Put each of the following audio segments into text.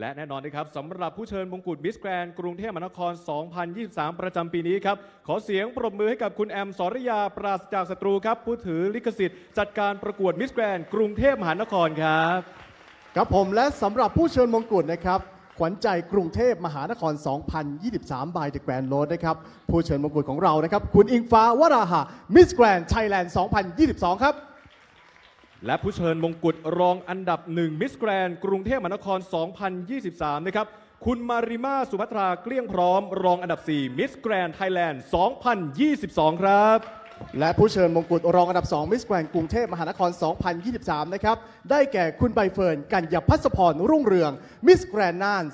และแน่นอนนะครับสำหรับผู้เชิญมงกุฎมิสแกรนกรุงเทพมหานคร 2023 ประจำปีนี้ครับ ขอเสียงปรบมือให้กับคุณแอมสรยาปราศจากศัตรูครับ ผู้ถือลิขสิทธิ์ จัดการประกวดมิสแกรนกรุงเทพมหานครครับ ครับผมและสำหรับผู้เชิญมงกุฎนะครับขวัญใจกรุงเทพมหานคร 2023 by The Grand Road นะครับผู้เชิญมงกุฎของเรานะครับคุณอิงฟ้าวราหะมิสแกรนไทยแลนด์ 2022 ครับ และผู้เชิญมงกุฎรองอันดับหนึ่งมิสแกรนกรุงเทพมหานคร 2023 นะครับ คุณมาริมาสุภัทราเกลี้ยงพร้อม รองอันดับ 4 มิสแกรนไทยแลนด์ 2022 ครับ และผู้เชิญมงกุฎรองอันดับ 2 มิสแกรนกรุงเทพมหานคร 2023 นะครับ ได้แก่คุณใบเฟิร์น กัญญพัสพร รุ่งเรือง มิสแกรนน่าน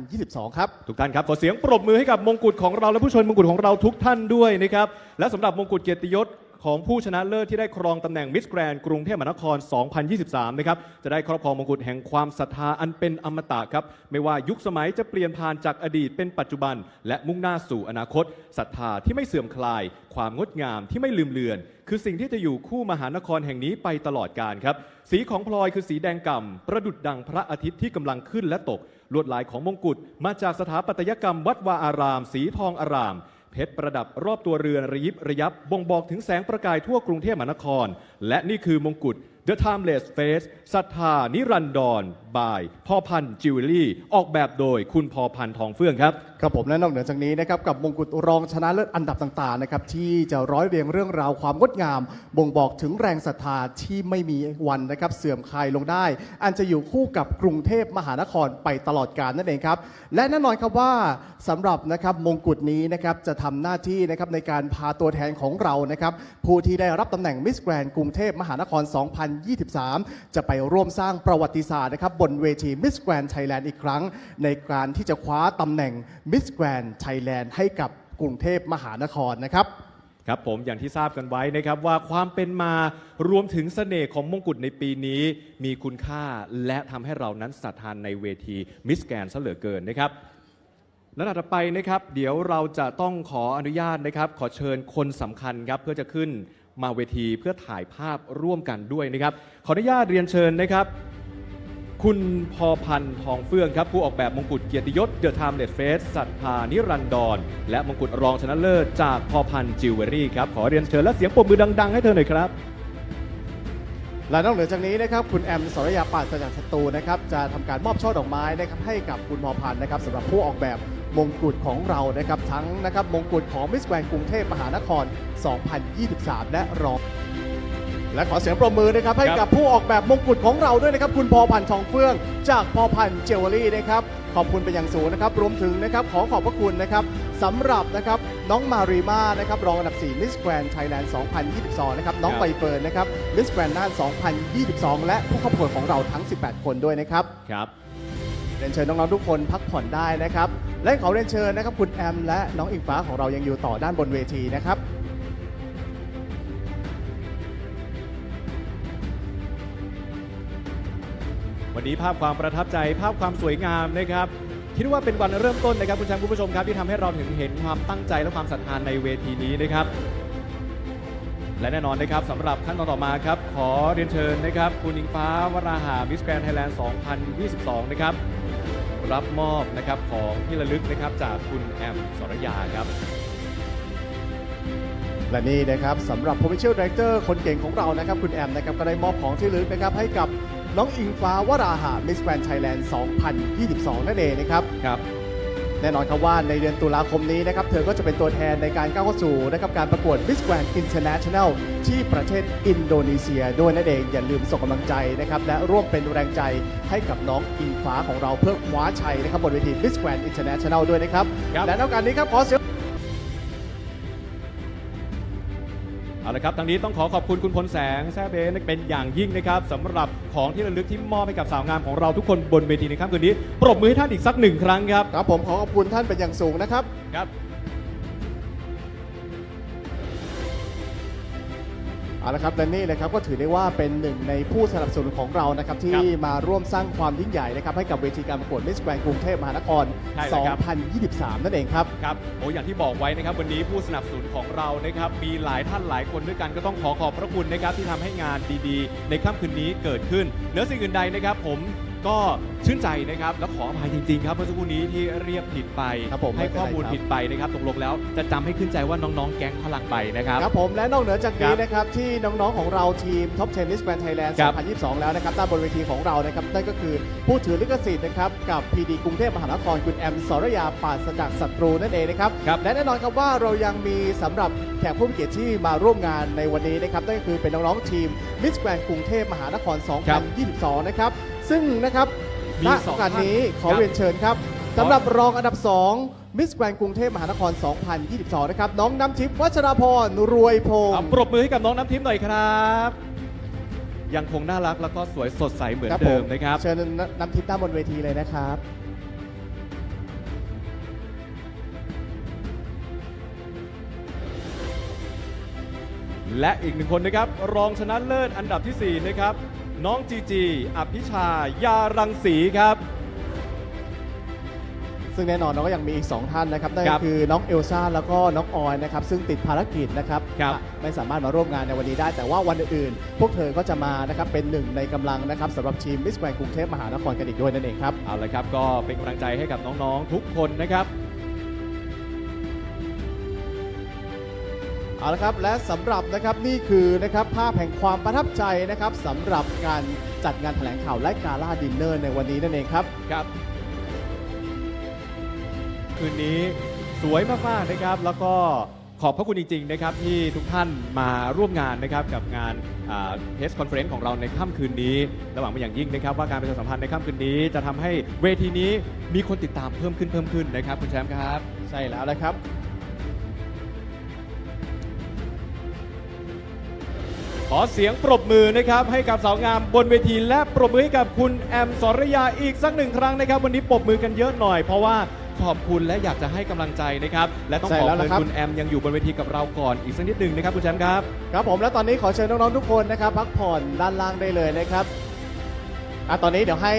2022 ครับ ทุกท่านครับ ขอเสียงปรบมือให้กับมงกุฎของเราและผู้ชนมงกุฎของเราทุกท่านด้วยนะครับ และสำหรับมงกุฎเกียรติยศ ของผู้ชนะเลิศที่ได้ครองตำแหน่งมิสแกรนกรุงเทพมหานคร 2023 นะครับ จะได้ครอบครองมงกุฎแห่งความศรัทธาอันเป็นอมตะครับ ไม่ว่ายุคสมัยจะเปลี่ยนผ่านจากอดีตเป็นปัจจุบัน และมุ่งหน้าสู่อนาคตศรัทธาที่ไม่เสื่อมคลาย ความงดงามที่ไม่ลืมเลือน คือสิ่งที่จะอยู่คู่มหานครแห่งนี้ไปตลอดกาลครับ สีของพลอยคือสีแดงก่ำประดุดดังพระอาทิตย์ที่กำลังขึ้นและตก ลวดลายของมงกุฎมาจากสถาปัตยกรรมวัดวาอาราม สีทองอาราม เพชรประดับรอบตัวเรือนระยิบระยับ บ่งบอกถึงแสงประกายทั่วกรุงเทพมหานคร และนี่คือมงกุฎ The Timeless Face ศรัทธานิรันดรบายพ่อพันธ์จิวเวลรี่ออกแบบโดยคุณพอพันธ์ทองเฟื่องครับ ครับผมและนอกเหนือจากนี้นะครับกับมงกุฎรองชนะเลิศอันดับต่างๆนะครับที่จะร้อยเรียงเรื่องราวความงดงาม บ่งบอกถึงแรงศรัทธาที่ไม่มีวันนะครับเสื่อมคลายลงได้ อันจะอยู่คู่กับกรุงเทพมหานครไปตลอดกาลนั่นเองครับและแน่นอนครับว่าสำหรับนะครับมงกุฎนี้นะครับจะทำหน้าที่นะครับในการพาตัวแทนของเรานะครับผู้ที่ได้รับตำแหน่งมิสแกรนกรุงเทพมหานคร 2023 จะไปร่วมสร้างประวัติศาสตร์นะครับบนเวทีมิสแกรนไทยแลนด์อีกครั้ง ในการที่จะคว้าตำแหน่งมิสแกรนไทยแลนด์ให้กับกรุงเทพมหานครนะครับครับผมอย่างที่ทราบกันไว้นะครับว่าความเป็นมารวมถึงเสน่ห์ของมงกุฎในปีนี้ มีคุณค่าและทำให้เรานั้นศรัทธานในเวทีมิสแกนซะเหลือเกินนะครับและถัดไปนะครับ เดี๋ยวเราจะต้องขออนุญาตนะครับ ขอเชิญคนสำคัญครับเพื่อจะขึ้นมาเวทีเพื่อถ่ายภาพร่วมกันด้วยนะครับ ขออนุญาตเรียนเชิญนะครับ คุณพอพันธ์ทองเฟื่องครับ ผู้ออกแบบมงกุฎเกียรติยศเดอะไทม์เลสเฟสศรัทธานิรันดร และมงกุฎรองชนะเลิศจากพอพันธ์จิวเวลรี่ครับ ขอเรียนเชิญและเสียงปรบมือดัง ๆ ให้เธอหน่อยครับ และนอกเหนือจากนี้นะครับคุณแอมสรยาปาศจากศัตรูนะครับจะทำการมอบช่อดอกไม้นะครับให้กับคุณพอพันธ์นะครับสำหรับผู้ออกแบบมงกุฎของเรานะครับทั้งนะครับมงกุฎของมิสแกรนกรุงเทพมหานคร 2023 และรอง และขอเสียงปรบมือนะครับ ให้ครักับบผู้ออกแบบมงกุฎของเราด้วยนะครับ คุณพอพันธ์ทองเฟื่อง จากพอพันธ์เจวเวลรี่นะครับ ขอบคุณเป็นอย่างสูงนะครับ รวมถึงนะครับ ขอขอบพระคุณนะครับสำหรับนะครับน้องมารีมานะครับ รองอันดับ 4 Miss Grand Thailand 2022 นะครับ น้องครับใบเฟิร์นนะครับ Miss Grand น่าน 2022 และผู้เข้าประกวดของเราทั้ง 18 คนด้วยนะครับ ครับเรียนเชิญน้องๆทุกคนพักผ่อนได้นะครับ และขอเรียนเชิญนะครับคุณแอมและน้องอิงฟ้าของเรายังอยู่ต่อด้านบนเวทีนะครับ วันนี้ภาพความประทับใจภาพความสวยงามนะครับคิดว่าเป็นวันเริ่มต้นนะครับคุณแชมป์คุณผู้ชมครับที่ทำให้เราถึงเห็นความตั้งใจและความศรัทธานในเวทีนี้นะครับ และแน่นอนนะครับสำหรับขั้นตอนต่อมาครับ ขอเรียนเชิญนะครับ คุณอิงฟ้าวราหามิสแกรนไทยแลนด์ 2022 นะครับ รับมอบนะครับของที่ระลึกนะครับจากคุณแอมสรยาครับและนี่นะครับสำหรับ Provincial Director คนเก่งของเรานะครับ คุณแอมนะครับก็ได้มอบของที่ระลึกนะครับให้กับ น้องอิงฟ้าวราหะ Miss Grand Thailand 2022 นั่นเองนะครับครับแน่นอนครับว่าในเดือนตุลาคมนี้นะครับ เธอก็จะเป็นตัวแทนในการก้าวเข้าสู่นะครับการประกวด Miss Grand International ที่ประเทศอินโดนีเซียด้วยนั่นเอง อย่าลืมส่งกำลังใจนะครับ และร่วมเป็นแรงใจให้กับน้องอิงฟ้าของเราเพื่อคว้าชัยนะครับบนเวที Miss Grand International ด้วยนะครับครับและนอกจากนี้ครับขอเสียง เอาละครับทางนี้ต้องขอขอบคุณคุณพลแสงแซ่เบนเป็นอย่างยิ่งนะครับสำหรับของที่ระลึกที่มอบให้กับสาวงามของเราทุกคนบนเวทีในค่ำคืนนี้ ปรบมือให้ท่านอีกสักหนึ่งครั้งครับ ครับผมขอขอบคุณท่านเป็นอย่างสูงนะครับ ครับ เอาละครับและนี่นะครับก็ถือได้ว่าเป็นหนึ่งในผู้สนับสนุนของเรานะครับที่ครับมาร่วมสร้างความยิ่งใหญ่นะครับให้กับเวทีการประกวด Miss Grand กรุงเทพมหานคร ใช่แล้วครับ 2023 นั่นเองครับ ครับโอ้อย่างที่บอกไว้นะครับ วันนี้ผู้สนับสนุนของเรานะครับมีหลายท่านหลายคนด้วยกันก็ต้องขอขอบพระคุณนะครับที่ทำให้งานดีๆ ในค่ำคืนนี้เกิดขึ้นเหนือสิ่งอื่นใดนะครับ ผม ก็ชื่นใจนะครับ แล้วขออภัยจริงๆครับเมื่อสักครู่นี้ที่เรียกผิดไป ครับผมให้ไม่เป็นข้อไรมูลครับ ผิดไปนะครับตกลงแล้วจะจำให้ขึ้นใจว่าน้องๆแก๊งพลังใบนะครับ ครับผมและนอกเหนือจากครันี้บนะครับที่น้องๆของเราทีม Top 10 Miss Grand Thailand ครับ2022 แล้วนะครับด้านบนเวทีของเรานะครับนั่นก็คือผู้ถือลิขสิทธิ์นะครับกับ PD กรุงเทพมหานครคุณแอมสรยาปราศจากศัตรูนั่นเองนะครับครับและแน่นอนครับว่าเรายังมีสำหรับแขกผู้มีเกียรติที่มาร่วมงานในวันนี้นะครับนั่นก็คือเป็นน้องๆทีม Miss Grand กรุงเทพมหานคร2022 นะครับ ซึ่งนะครับมีณสองโอกาสนี้ท่านขอครับ เรียนเชิญครับสำหรับรองอันดับ2 Miss Grand กรุงเทพมหานคร 2022 นะครับ น้องน้ำทิพย์วัชราพรรวยพงศ์เอาปรบมือให้กับน้องน้ำทิพย์หน่อยครับ ยังคงน่ารักแล้วก็สวยสดใสเหมือนครับเดิผมมนะครับ เชิญนน้ำทิพย์ด้านบนเวทีเลยนะครับ และอีกหนึ่งคนนะครับ รองชนะเลิศอันดับทีสี่4 นะครับ น้องจีจีอภิชายารังสีครับ ซึ่งแน่นอนเราก็ยังมีอีก 2 ท่านนะครับนั่นครัก็บคือน้องเอลซ่าแล้วก็น้องออยนะครับซึ่งติดภารกิจนะครับครับไม่สามารถมาร่วมงานในวันนี้ได้ แต่ว่าวันอื่นๆ พวกเธอก็จะมานะครับเป็นหนึ่งในกำลังนะครับสำหรับทีมมิสแกรนกรุงเทพมหานครกันอีกด้วยนั่นเองครับ เอาละครับก็เป็นกำลังใจให้กับน้องๆทุกคนนะครับ เอาละครับและสำหรับนะครับนี่คือนะครับภาพแห่งความประทับใจนะครับสำหรับการจัดงานแถลงข่าวและกาล่าดินเนอร์ในวันนี้นั่นเองครับครับ คืนนี้สวยมากๆนะครับ แล้วก็ขอบพระคุณจริงๆนะครับที่ทุกท่านมาร่วมงานนะครับกับงานเทสคอนเฟรนซ์ของเราในค่ำคืนนี้ระหว่างเป็นอย่างยิ่งนะครับว่าการประชาสัมพันธ์ในค่ำคืนนี้ จะทำให้เวทีนี้มีคนติดตามเพิ่มขึ้นเพิ่มขึ้นนะครับคุณแชมป์ครับ ใช่แล้วนะครับ ขอเสียงปรบมือนะครับให้กับสาวงามบนเวที และปรบมือให้กับคุณแอมสรยาอีกสักหนึ่งครั้งนะครับ วันนี้ปรบมือกันเยอะหน่อย เพราะว่าขอบคุณและอยากจะให้กำลังใจนะครับ และต้องใช่ขอแล้วเชิญนะครับ คุณแอมยังอยู่บนเวทีกับเราก่อนอีกสักนิดหนึ่งนะครับคุณแชมป์ครับ ครับผมและตอนนี้ขอเชิญน้องๆทุกคนนะครับ พักผ่อนด้านล่างได้เลยนะครับ อะตอนนี้เดี๋ยวให้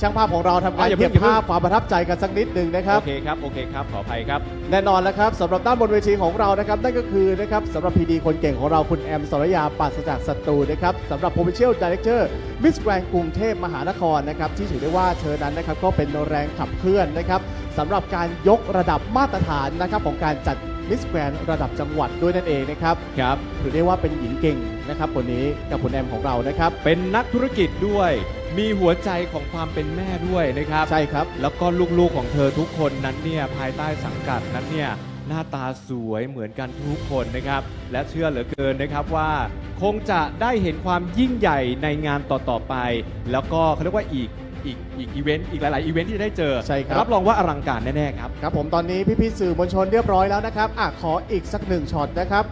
ช่างภาพของเราทำการอะอย่าเพิ่เก็งบอย่าเพิ่งภาพความประทับใจกันสักนิดหนึ่งนะครับ โอเคครับ โอเคครับ ขออภัยครับ แน่นอนแล้วครับสำหรับด้านบนเวทีของเรานะครับนั่นก็คือนะครับสำหรับพีดีคนเก่งของเราคุณแอมสรยาปราศจากศัตรูนะครับสำหรับ Provincial Director Miss Grand กรุงเทพมหานครนะครับที่ถือได้ว่าเธอนั้นนะครับก็เป็นแรงขับเคลื่อนนะครับสำหรับการยกระดับมาตรฐานนะครับของการจัด Miss Grand ระดับจังหวัดด้วยนั่นเองนะครับครับถือได้ว่าเป็นหญิงเก่งนะครับคนนี้กับคุณแอมของเรานะครับ เป็นนักธุรกิจด้วย มีหัวใจของความเป็นแม่ด้วยนะครับ ใช่ครับ แล้วก็ลูกๆของเธอทุกคนนั้นเนี่ยภายใต้สังกัดนั้นเนี่ยหน้าตาสวยเหมือนกันทุกคนนะครับ และเชื่อเหลือเกินนะครับว่า คงจะได้เห็นความยิ่งใหญ่ในงานต่อๆไป แล้วก็เขาเรียกว่าอีก อีกอีกอีเวนต์อีกหลาย ๆ อีเวนต์ที่จะได้เจอใช่ครับ รับรองว่าอลังการแน่ ๆ ครับ ครับผมตอนนี้พี่ๆสื่อมวลชนเรียบร้อยแล้วนะครับอะขออีกสักหนึ่งช็อตนะครับ